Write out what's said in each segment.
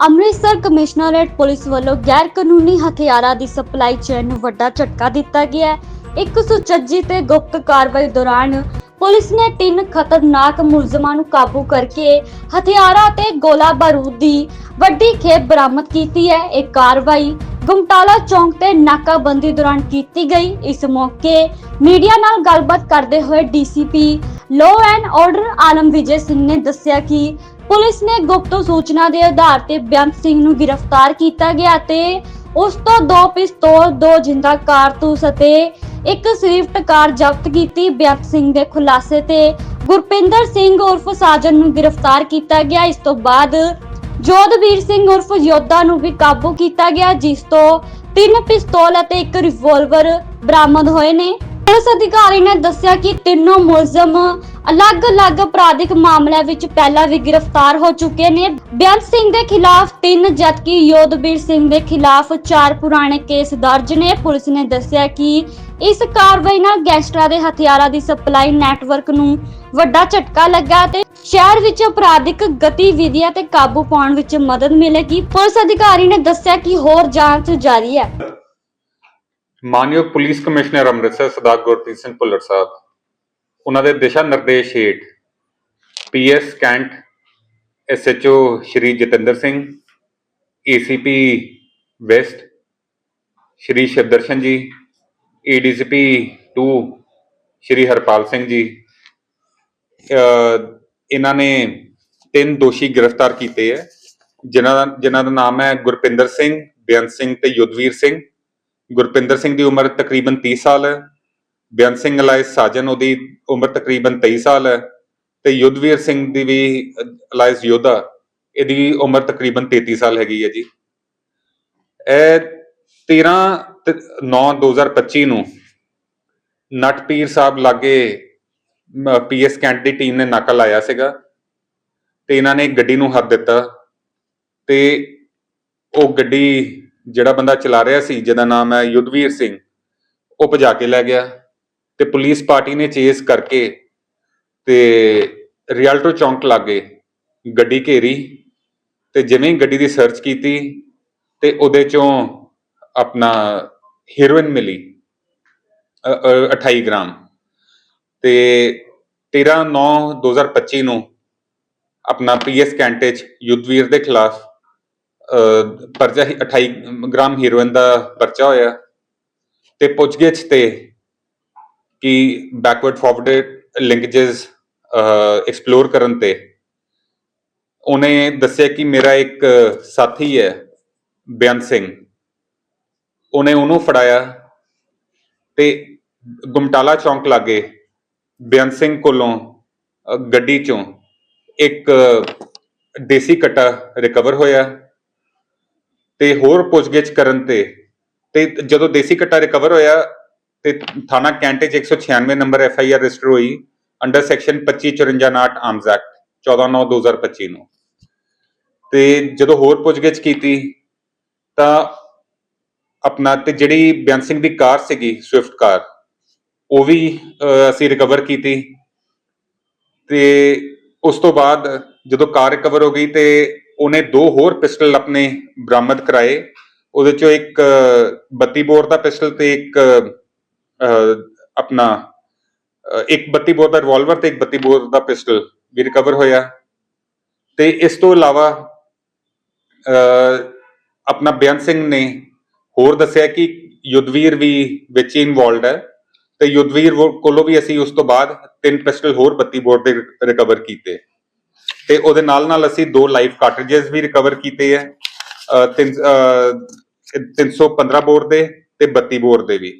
Amritsar commissionerate police ਵੱਲੋਂ ਗੈਰ ਕਾਨੂੰਨੀ ਹਥਿਆਰਾਂ ਦੀ ਸਪਲਾਈ ਚੇਨ ਨੂੰ ਵੱਡਾ ਝਟਕਾ ਦਿੱਤਾ ਗਿਆ ਹੈ। ਇੱਕ ਸੁਚੱਜੀ ਤੇ ਗੁਪਤ ਕਾਰਵਾਈ ਦੌਰਾਨ ਪੁਲਿਸ ਨੇ ਤਿੰਨ ਖਤਰਨਾਕ ਮੁਲਜ਼ਮਾਂ ਨੂੰ ਕਾਬੂ ਕਰਕੇ ਹਥਿਆਰਾਂ ਤੇ ਗੋਲਾ ਬਾਰੂਦ ਦੀ ਵੱਡੀ ਖੇਪ ਬਰਾਮਦ ਕੀਤੀ ਹੈ। ਇਹ ਕਾਰਵਾਈ ਗੁਮਟਾਲਾ ਚੌਂਕ ਤੇ ਨਾਕਾਬੰਦੀ ਦੌਰਾਨ ਕੀਤੀ ਗਈ। ਇਸ ਮੌਕੇ ਮੀਡੀਆ ਨਾਲ ਗੱਲਬਾਤ ਕਰਦੇ ਹੋਏ DCP law and order Alam Vijay Singh ਨੇ ਦੱਸਿਆ ਕਿ ਪੁਲਿਸ ਨੇ ਗੁਪਤ ਸੂਚਨਾ ਦੇ ਆਧਾਰ ਤੇ ਬੇਅੰਤ ਸਿੰਘ ਨੂੰ ਗ੍ਰਿਫਤਾਰ ਕੀਤਾ ਗਿਆ ਤੇ ਉਸ ਤੋਂ ਦੋ ਪਿਸਤੌਲ, ਦੋ ਜਿੰਦਾ ਕਾਰਤੂਸ ਅਤੇ ਇੱਕ ਸਵਿਫਟ ਕਾਰ ਜ਼ਬਤ ਕੀਤੀ। ਬੇਅੰਤ ਸਿੰਘ ਦੇ ਖੁਲਾਸੇ ਤੇ ਗੁਰਪਿੰਦਰ ਸਿੰਘ ਉਰਫ ਸਾਜਨ ਨੂੰ ਗ੍ਰਿਫਤਾਰ ਕੀਤਾ ਗਿਆ। ਇਸ ਤੋਂ ਬਾਅਦ ਜੋਧਵੀਰ ਸਿੰਘ ਉਰਫ ਯੋਧਾ ਨੂੰ ਵੀ ਕਾਬੂ ਕੀਤਾ ਗਿਆ, ਜਿਸ ਤੋਂ ਤਿੰਨ ਪਿਸਤੌਲ ਅਤੇ ਇੱਕ ਰਿਵਾਲਵਰ ਬਰਾਮਦ ਹੋਏ ਨੇ। ਪੁਲਿਸ ਅਧਿਕਾਰੀ ਨੇ ਦੱਸਿਆ ਕਿ ਤਿੰਨੋਂ ਮੁਲਜ਼ਮ ਅਲੱਗ-ਅਲੱਗ ਅਪਰਾਧਿਕ ਮਾਮਲਿਆਂ ਵਿੱਚ ਪਹਿਲਾਂ ਵੀ ਗ੍ਰਿਫਤਾਰ ਹੋ ਚੁੱਕੇ ਨੇ। ਬੇਅੰਤ ਸਿੰਘ ਦੇ ਖਿਲਾਫ ਤਿੰਨ, ਜਦਕਿ ਯੋਧਵੀਰ ਸਿੰਘ ਦੇ ਖਿਲਾਫ ਚਾਰ ਪੁਰਾਣੇ ਕੇਸ ਦਰਜ ਨੇ। ਪੁਲਿਸ ਨੇ ਦੱਸਿਆ ਕਿ ਇਸ ਕਾਰਵਾਈ ਨਾਲ ਗੈਂਗਸਟਰਾਂ ਦੇ ਹਥਿਆਰਾਂ ਦੀ ਸਪਲਾਈ ਨੈਟਵਰਕ ਨੂੰ ਵੱਡਾ ਝਟਕਾ ਲੱਗਾ ਤੇ ਸ਼ਹਿਰ ਵਿੱਚ ਅਪਰਾਧਿਕ ਗਤੀਵਿਧੀਆਂ ਤੇ ਕਾਬੂ ਪਾਉਣ ਵਿੱਚ ਮਦਦ ਮਿਲੇਗੀ। ਪੁਲਿਸ ਅਧਿਕਾਰੀ ਨੇ ਦੱਸਿਆ ਕਿ ਹੋਰ ਜਾਂਚ ਜਾਰੀ ਹੈ। ਮਾਨਯੋਗ ਪੁਲਿਸ ਕਮਿਸ਼ਨਰ ਅੰਮ੍ਰਿਤਸਰ ਸਰਦਾਰ ਗੁਰਪ੍ਰੀਤ ਸਿੰਘ ਭੁੱਲਰ ਸਾਹਿਬ, ਉਹਨਾਂ ਦੇ ਦਿਸ਼ਾ ਨਿਰਦੇਸ਼ ਹੇਠ PS cantt SHO Shri Jatinder Singh, ACP west Shri Shivdarshan ji, ADCP 2 ਸ਼੍ਰੀ ਹਰਪਾਲ ਸਿੰਘ ਜੀ ਇਹਨਾਂ ਨੇ ਤਿੰਨ ਦੋਸ਼ੀ ਗ੍ਰਿਫਤਾਰ ਕੀਤੇ ਹੈ, ਜਿਨ੍ਹਾਂ ਦਾ ਜਿਨ੍ਹਾਂ ਦਾ ਨਾਮ ਹੈ ਗੁਰਪਿੰਦਰ ਸਿੰਘ, ਬੇਅੰਤ ਸਿੰਘ ਤੇ ਯੁੱਧਵੀਰ ਸਿੰਘ। ਗੁਰਪਿੰਦਰ ਸਿੰਘ ਦੀ ਉਮਰ ਤਕਰੀਬਨ 30 ਸਾਲ ਹੈ। ਬੇਅੰਤ ਸਿੰਘ ਅਲਾਇਸ ਸਾਜਨ ਉਹਦੀ ਉਮਰ ਤਕਰੀਬਨ 23 ਸਾਲ ਹੈ ਤੇ ਯੁੱਧਵੀਰ ਸਿੰਘ ਦੀ ਵੀ ਅਲਾਇਸ ਯੋਧਾ, ਇਹਦੀ ਉਮਰ ਤਕਰੀਬਨ 33 ਸਾਲ ਹੈਗੀ ਹੈ ਜੀ। ਇਹ 13 9 2025 ਨੂੰ ਨਟਪੀਰ ਸਾਹਿਬ ਲਾਗੇ ਪੀਐਸ ਕੈਂਟ ਦੀ ਟੀਮ ਨੇ ਨਾਕਾ ਲਾਇਆ ਸੀਗਾ ਤੇ ਇਹਨਾਂ ਨੇ ਗੱਡੀ ਨੂੰ ਹੱਥ ਦਿੱਤਾ ਤੇ ਉਹ ਗੱਡੀ ਜਿਹੜਾ ਬੰਦਾ ਚਲਾ ਰਿਹਾ ਸੀ, ਜਿਹਦਾ ਨਾਮ ਹੈ ਯੁੱਧਵੀਰ ਸਿੰਘ, ਉਹ ਭਜਾ ਕੇ ਲੈ ਗਿਆ ਤੇ ਪੁਲਿਸ ਪਾਰਟੀ ਨੇ ਚੇਸ ਕਰਕੇ ਤੇ ਰਿਆਲਟੋ ਚੌਂਕ ਲਾਗੇ ਗੱਡੀ ਘੇਰੀ ਤੇ ਜਿਵੇਂ ਗੱਡੀ ਦੀ ਸਰਚ ਕੀਤੀ ਤੇ ਉਹਦੇ ਚੋਂ ਆਪਣਾ ਹੀਰੋਇਨ ਮਿਲੀ, ਅ- ਅ- 28 ਗ੍ਰਾਮ ਤੇ 13 9 2025 ਨੂੰ ਆਪਣਾ ਪੀਐਸ ਕੈਂਟੇ ਚ ਯੁੱਧਵੀਰ ਦੇ ਖਿਲਾਫ ਪਰਚਾ ਹੀ 28 ਗ੍ਰਾਮ ਹੀਰੋਇਨ ਦਾ ਪਰਚਾ ਹੋਇਆ ਤੇ ਪੁੱਛਗਿੱਛ ਤੇ ਕਿ ਬੈਕਵਰਡ ਫਾਰਵਰਡ ਲਿੰਕੇजेस ਐਕਸਪਲੋਰ ਕਰਨ ਤੇ ਉਹਨੇ ਦੱਸਿਆ ਕਿ ਮੇਰਾ ਇੱਕ ਸਾਥੀ ਹੈ ਬੇਅੰਤ ਸਿੰਘ। ਉਹਨੇ ਉਹਨੂੰ ਫੜਾਇਆ ਤੇ ਗੁਮਟਾਲਾ ਚੌਂਕ ਲਾਗੇ ਬੇਅੰਤ ਸਿੰਘ ਕੋਲੋਂ ਗੱਡੀ ਚੋਂ ਇੱਕ ਦੇਸੀ ਕਟਾ ਰਿਕਵਰ ਹੋਇਆ। ਤੇ ਹੋਰ ਪੁੱਛਗਿੱਛ ਕਰਨ ਤੇ ਤੇ ਜਦੋਂ ਦੇਸੀ ਕੱਟਾ ਰਿਕਵਰ ਹੋਇਆ, ਤੇ ਥਾਣਾ ਕੈਂਟੇ ਚ 196 number F I R register ਹੋਈ ਅੰਡਰ ਸੈਕਸ਼ਨ 2554 ਆਰਮਸ ਐਕਟ 14/9/2025 ਨੂੰ ਤੇ ਜਦੋਂ ਹੋਰ ਪੁੱਛਗਿੱਛ ਕੀਤੀ, ਤਾਂ ਆਪਣਾ ਤੇ ਜਿਹੜੀ ਬਿਆਨ ਸਿੰਘ ਦੀ ਕਾਰ ਸੀਗੀ ਸਵਿਫਟ ਕਾਰ, ਉਹ ਵੀ ਅਸੀਂ ਰਿਕਵਰ ਕੀਤੀ। ਤੇ ਉਸ ਤੋਂ ਬਾਅਦ ਜਦੋਂ ਕਾਰ ਰਿਕਵਰ ਹੋ ਗਈ ਤੇ ਉਹਨੇ ਦੋ ਹੋਰ ਪਿਸਟਲ ਆਪਣੇ ਬਰਾਮਦ ਕਰਾਏ। ਉਹਦੇ ਚੋਂ ਇੱਕ ਅਹ, 32 ਬੋਰ ਦਾ ਪਿਸਟਲ ਤੇ ਇੱਕ ਆਪਣਾ ਇੱਕ 32 ਬੋਰ ਦਾ ਰਿਵਾਲਵਰ ਤੇ ਇੱਕ 32 ਬੋਰ ਦਾ ਪਿਸਟਲ ਵੀ ਰਿਕਵਰ ਹੋਇਆ। ਤੇ ਇਸ ਤੋਂ ਇਲਾਵਾ ਆਪਣਾ ਬੇਅੰਤ ਸਿੰਘ ਨੇ ਹੋਰ ਦੱਸਿਆ ਕਿ ਯੁੱਧਵੀਰ ਵੀ ਵਿੱਚ ਇਨਵੋਲਡ ਹੈ। ਤੇ ਯੁੱਧਵੀਰ ਕੋਲੋਂ ਵੀ ਅਸੀਂ ਉਸ ਤੋਂ ਬਾਅਦ ਤਿੰਨ ਪਿਸਟਲ ਹੋਰ 32 ਬੋਰ ਦੇ ਰਿਕਵਰ ਕੀਤੇ। ਤੇ ਉਹਦੇ ਨਾਲ ਨਾਲ ਅਸੀਂ ਦੋ ਲਾਈਵ ਕਾਰਟ੍ਰਿਜਸ ਵੀ ਰਿਕਵਰ ਕੀਤੇ ਹੈ 315 ਬੋਰ ਦੇ ਤੇ 32 ਬੋਰ ਦੇ ਵੀ।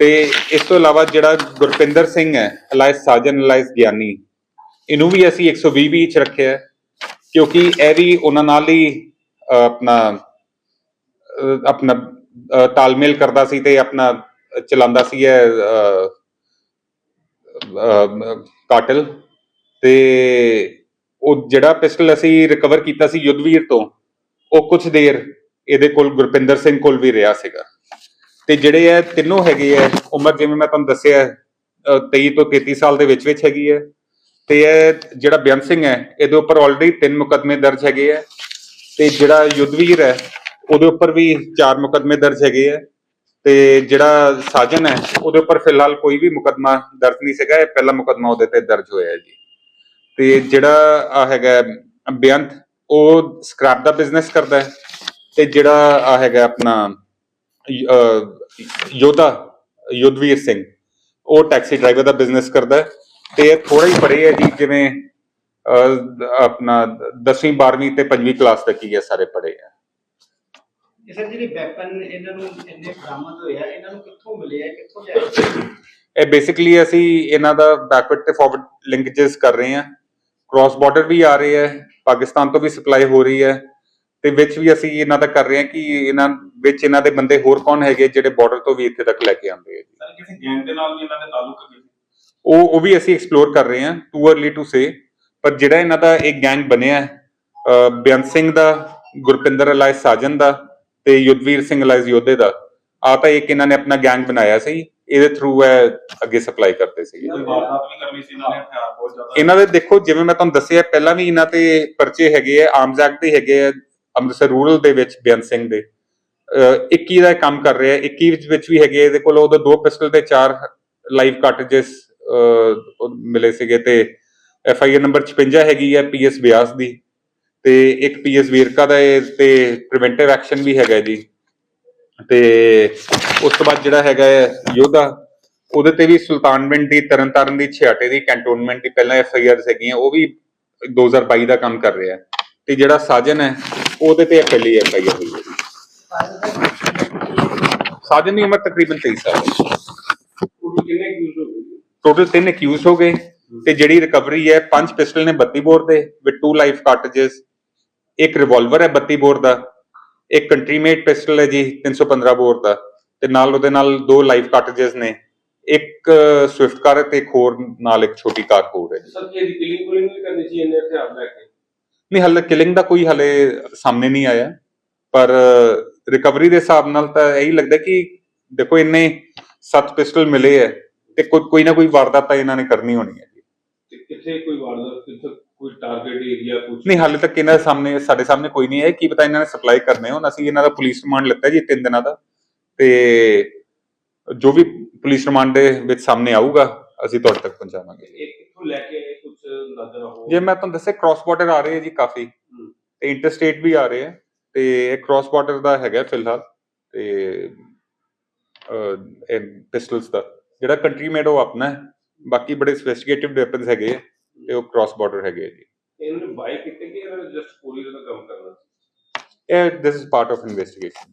ਤੇ ਇਸ ਤੋਂ ਇਲਾਵਾ ਜਿਹੜਾ ਗੁਰਪਿੰਦਰ ਸਿੰਘ ਹੈ ਅਲਾਇਸ ਸਾਜਨ ਅਲਾਇਸ ਗਿਆਨੀ, ਇਹਨੂੰ ਵੀ ਅਸੀਂ 120 ਵੀ ਰੱਖਿਆ ਕਿਉਂਕਿ ਇਹ ਵੀ ਉਹਨਾਂ ਨਾਲ ਹੀ ਆਪਣਾ ਆਪਣਾ ਤਾਲਮੇਲ ਕਰਦਾ ਸੀ ਤੇ ਆਪਣਾ ਚਲਾਉਂਦਾ ਸੀ ਇਹ ਕਾਟਲ। ਤੇ ਉਹ ਜਿਹੜਾ ਪਿਸਟਲ ਅਸੀਂ ਰਿਕਵਰ ਕੀਤਾ ਸੀ ਯੁੱਧਵੀਰ ਤੋਂ ਉਹ ਕੁਝ ਦੇਰ ਇਹਦੇ ਕੋਲ ਗੁਰਪਿੰਦਰ ਸਿੰਘ ਕੋਲ ਵੀ ਰਿਹਾ ਸੀਗਾ। ਤੇ ਜਿਹੜੇ ਇਹ ਤਿੰਨੋਂ ਹੈਗੇ ਆ ਉਮਰ ਜਿਵੇਂ ਮੈਂ ਤੁਹਾਨੂੰ ਦੱਸਿਆ ਹੈ, 23 ਤੋਂ 33 ਸਾਲ ਦੇ ਵਿੱਚ ਵਿੱਚ ਹੈਗੀ ਹੈ ਤੇ ਇਹ ਜਿਹੜਾ ਬੇਅੰਤ ਸਿੰਘ ਹੈ ਇਹਦੇ ਉੱਪਰ ਆਲਰੇਡੀ ਤਿੰਨ ਮੁਕੱਦਮੇ ਦਰਜ ਹੈਗੇ ਆ ਤੇ ਜਿਹੜਾ ਯੁੱਧਵੀਰ ਹੈ ਉਹਦੇ ਉੱਪਰ ਵੀ ਚਾਰ ਮੁਕੱਦਮੇ ਦਰਜ ਹੈਗੇ ਆ ਤੇ ਜਿਹੜਾ ਸਾਜਨ ਹੈ ਉਹਦੇ ਉੱਪਰ ਫਿਲਹਾਲ ਕੋਈ ਵੀ ਮੁਕੱਦਮਾ ਦਰਜ ਨਹੀਂ ਸੀਗਾ ਇਹ ਪਹਿਲਾ ਮੁਕੱਦਮਾ ਉਹਦੇ ਤੇ ਦਰਜ ਹੋਇਆ ਹੈ ਜੀ। ਤੇ ਜਿਹੜਾ ਆ ਹੈਗਾ ਬੇਅੰਤ ਉਹ ਸਕ੍ਰੈਪ ਦਾ ਬਿਜ਼ਨਸ ਕਰਦਾ ਹੈ ਤੇ ਜਿਹੜਾ ਆ ਹੈਗਾ ਆਪਣਾ ਯੋਧਾ ਯੁੱਧਵੀਰ ਸਿੰਘ ਉਹ ਟੈਕਸੀ ਡਰਾਈਵਰ ਦਾ ਬਿਜ਼ਨਸ ਕਰਦਾ ਹੈ ਤੇ ਇਹ ਥੋੜਾ ਹੀ ਪੜੇ ਹੈ ਜੀ ਜਿਵੇਂ ਆਪਣਾ 10ਵੀਂ 12ਵੀਂ ਤੇ 5ਵੀਂ ਕਲਾਸ ਤੱਕ ਹੀ ਇਹ ਸਾਰੇ ਪੜੇ ਆ। ਇਹ ਸਰ ਜਿਹੜੇ ਵੈਪਨ ਇਹਨਾਂ ਨੂੰ ਇੰਨੇ ਬਰਾਮਦ ਹੋਏ ਆ ਇਹਨਾਂ ਨੂੰ ਕਿੱਥੋਂ ਮਿਲੇ ਆ ਕਿੱਥੋਂ ਲਿਆਏ ਇਹ ਬੇਸਿਕਲੀ ਅਸੀਂ ਇਹਨਾਂ ਦਾ ਬੈਕਵਰਡ ਤੇ ਫਾਰਵਰਡ ਲਿੰਕੇजेस ਕਰ ਰਹੇ ਹਾਂ ਕ੍ਰਾਸ ਬਾਰਡਰ ਵੀ ਆ ਰਹੇ ਹੈ ਪਾਕਿਸਤਾਨ ਤੋਂ ਵੀ ਸਪਲਾਈ ਹੋ ਰਹੀ ਹੈ ਤੇ ਵਿੱਚ ਵੀ ਅਸੀਂ ਇਹਨਾਂ ਦਾ ਕਰ ਰਹੇ ਹਾਂ ਕਿ ਇਹਨਾਂ ਵਿੱਚ ਇਹਨਾਂ ਦੇ ਬੰਦੇ ਹੋਰ ਕੌਣ ਹੈਗੇ ਜਿਹੜੇ ਬਾਰਡਰ ਤੋਂ ਵੀ ਇੱਥੇ ਤੱਕ ਲੈ ਕੇ ਆਉਂਦੇ ਆ ਜੀ। ਸਰ ਕਿਸੇ ਗੈਂਗ ਦੇ ਨਾਲ ਵੀ ਇਹਨਾਂ ਦੇ ਤਾਲੁਕ ਹੈਗੇ ਸੀ? ਉਹ ਉਹ ਵੀ ਅਸੀਂ ਐਕਸਪਲੋਰ ਕਰ ਰਹੇ ਹਾਂ ਟੂ अर्ਲੀ ਟੂ ਸੇ ਪਰ ਜਿਹੜਾ ਇਹਨਾਂ ਦਾ ਇੱਕ ਗੈਂਗ ਬਣਿਆ ਹੈ, ਬੇਅੰਤ ਸਿੰਘ ਦਾ ਗੁਰਪਿੰਦਰ ਅਲਾਇਸ ਸਾਜਨ ਦਾ ਤੇ ਯੁੱਧਵੀਰ ਸਿੰਘ ਅਲਾਇਸ ਯੋਧੇ ਦਾ ਆ ਤਾਂ ਇੱਕ ਇਹਨਾਂ ਨੇ ਆਪਣਾ ਗੈਂਗ ਬਣਾਇਆ ਸੀ। ਇਹਦੇ ਥਰੂ ਹੈ ਅੱਗੇ ਸਪਲਾਈ ਕਰਦੇ ਸੀ ਕੋਈ ਵਾਰਦਾਤ ਵੀ ਕਰਨੀ ਸੀ ਇਹਨਾਂ ਨੇ ਹਥਿਆਰ ਬਹੁਤ ਜ਼ਿਆਦਾ। ਇਹਨਾਂ ਦੇ ਦੇਖੋ ਜਿਵੇਂ ਮੈਂ ਤੁਹਾਨੂੰ ਦੱਸਿਆ ਪਹਿਲਾਂ ਵੀ ਇਹਨਾਂ ਤੇ ਪਰਚੇ ਹੈਗੇ ਆ ਆਰਮਸ ਐਕਟ ਦੇ ਹੈਗੇ ਆ ਅੰਮ੍ਰਿਤਸਰ ਰੂਰਲ ਦੇ ਵਿੱਚ ਬੇਅੰਤ ਸਿੰਘ ਦੇ। ਅਹ 21 ਦਾ ਕੰਮ ਕਰ ਰਿਹਾ 21 ਵਿੱਚ ਵਿੱਚ ਵੀ ਹੈਗੇ ਇਹਦੇ ਕੋਲ ਉਹਦੇ ਦੋ ਪਿਸਟਲ ਤੇ ਚਾਰ ਲਾਈਵ ਕਾਰਟ੍ਰਿਜਸ ਮਿਲੇ ਸੀਗੇ ਤੇ ਐਫ ਆਈ ਆਰ ਨੰਬਰ 56 ਹੈਗੀ ਹੈ ਪੀ ਐਸ ਬਿਆਸ ਦੀ। ਤੇ ਇੱਕ ਪੀ ਐਸ ਵੇਰਕਾ ਦਾ ਤੇ ਪ੍ਰੀਵੈਂਟਿਵ ਐਕਸ਼ਨ ਵੀ ਹੈਗਾ ਜੀ। ਤੇ ਉਸ ਤੋਂ ਬਾਅਦ ਜਿਹੜਾ ਹੈਗਾ ਹੈ ਯੋਧਾ, ਉਹਦੇ ਤੇ ਵੀ ਸੁਲਤਾਨਵਿੰਡ ਦੀ, ਤਰਨਤਾਰਨ ਦੀ, ਛਿਆਟੇ ਦੀ, ਕੈਂਟੋਨਮੈਂਟ ਦੀ ਪਹਿਲਾਂ ਐਫ ਆਈ ਆਰਸ ਹੈਗੀਆਂ, ਉਹ ਵੀ 2022 ਦਾ ਕੰਮ ਕਰ ਰਿਹਾ ਤੇ ਜਿਹੜਾ ਸਾਜਨ ਹੈ, ਉਹਦੇ ਤੇ ਪਹਿਲੀ ਐਫ ਆਈ ਆਰ ਹੋਈ ਹੈ। ਸਾਜਨ ਦੀ ਉਮਰ ਤਕਰੀਬਨ 23 ਸਾਲ ਟੋਟਲ ਕਿੰਨੇ ਤਿੰਨ ਅਕਿਊਜ਼ ਹੋ ਗਏ। ਤੇ ਜਿਹੜੀ ਰਿਕਵਰੀ ਹੈ, ਪੰਜ ਪਿਸਟਲ ਨੇ 32 ਬੋਰ ਦੇ ਵਿਦ ਟੂ ਲਾਈਫ ਕਾਰਟ੍ਰਿਜਸ ਇੱਕ ਰਿਵਾਲਵਰ ਹੈ 32 ਬੋਰ ਦਾ, ਇੱਕ ਕੰਟਰੀ ਮੇਡ ਪਿਸਟਲ ਹੈ ਜੀ 315 ਬੋਰ ਦਾ। ਤੇ ਨਾਲ ਉਹਦੇ ਨਾਲ ਦੋ ਲਾਈਫ ਕਾਰਟ੍ਰਿਜਸ ਨੇ। ਇੱਕ ਸਵਿਫਟ ਕਾਰ ਤੇ ਇੱਕ ਹੋਰ ਨਾਲ ਇੱਕ ਛੋਟੀ ਕਾਰ ਹੋਰ ਹੈ। ਸਰ ਕੀ ਇਹਦੀ ਕਿਲਿੰਗ ਕੁਲਿੰਗ ਵੀ ਕਰਨੀ ਸੀ ਇਹਨੇ ਹਥਿਆਰ ਲੈ ਕੇ? ਨਹੀਂ ਹਾਲੇ ਕਿਲਿੰਗ ਦਾ ਕੋਈ ਹਾਲੇ ਸਾਹਮਣੇ ਨਹੀਂ ਆਇਆ। ਪਰ ਰਿਕਵਰੀ ਦੇ ਹਿਸਾਬ ਨਾਲ ਤਾਂ ਇਹੀ ਲੱਗਦਾ ਕਿ ਦੇਖੋ ਇੰਨੇ ਸੱਤ ਪਿਸਟਲ ਮਿਲੇ ਹੈ ਤੇ ਕੋਈ ਕੋਈ ਨਾ ਕੋਈ ਵਾਰਦਾਤ ਤਾਂ ਇਹਨਾਂ ਨੇ ਕਰਨੀ ਹੋਣੀ ਹੈ। ਜੀ ਕਿੱਥੇ ਕੋਈ ਵਾਰਦਾਤ ਕਿੱਥੇ ਕੋਈ ਟਾਰਗੇਟ ਏਰੀਆ ਕੁਝ ਨਹੀਂ ਹਾਲੇ ਤੱਕ ਇਹਨਾਂ ਦੇ ਸਾਹਮਣੇ ਸਾਡੇ ਸਾਹਮਣੇ ਕੋਈ ਨਹੀਂ ਹੈ ਕੀ ਪਤਾ ਇਹਨਾਂ ਨੇ ਸਪਲਾਈ ਕਰਨੇ ਹੋਣ। ਅਸੀਂ ਇਹਨਾਂ ਦਾ ਪੁਲਿਸ ਰਿਮਾਂਡ ਲਿੱਤਾ ਜੀ ਤਿੰਨ ਦਿਨਾਂ ਦਾ। ਤੇ ਜੋ ਵੀ ਪੁਲਿਸ ਰਿਮਾਂਡ ਦੇ ਵਿੱਚ ਸਾਹਮਣੇ ਆਊਗਾ ਅਸੀਂ ਤੁਹਾਡੇ ਤੱਕ ਪਹੁੰਚਾਵਾਂਗੇ। ਇਹ ਕਿੱਥੋਂ ਲੈ ਕੇ ਆਏ? ਕੁਝ ਨਜ਼ਰ ਹੋ ਜੇ ਮੈਂ ਤੁਹਾਨੂੰ ਦੱਸਿਆ ਕ੍ਰਾਸ ਬਾਰਡਰ ਆ ਰਹੇ ਹੈ ਜੀ ਕਾਫੀ। ਤੇ ਇੰਟਰਸਟੇਟ ਵੀ ਆ ਰਹੇ ਹੈ ਤੇ ਇਹ ਕ੍ਰਾਸ ਬਾਰਡਰ ਦਾ ਹੈਗਾ ਫਿਲਹਾਲ। ਤੇ ਇਹ ਪਿਸਟਲਸ ਦਾ। ਜਿਹੜਾ ਕੰਟਰੀ ਮੇਡ ਉਹ ਆਪਣਾ ਹੈ। ਬਾਕੀ ਬੜੇ ਸੋਫਿਸਟੀਕੇਟਿਵ ਵੈਪਨਸ ਹੈਗੇ ਹੈ ਤੇ ਉਹ ਕ੍ਰਾਸ ਬਾਰਡਰ ਹੈਗੇ ਜੀ। ਇਹਨਾਂ ਨੇ ਬਾਈ ਕੀਤੇ ਕਿ ਇਹਨਾਂ ਨੇ ਜਸਟ ਕੋਰੀਅਰ ਦਾ ਕੰਮ ਕਰਨਾ? ਇਹ this is part of investigation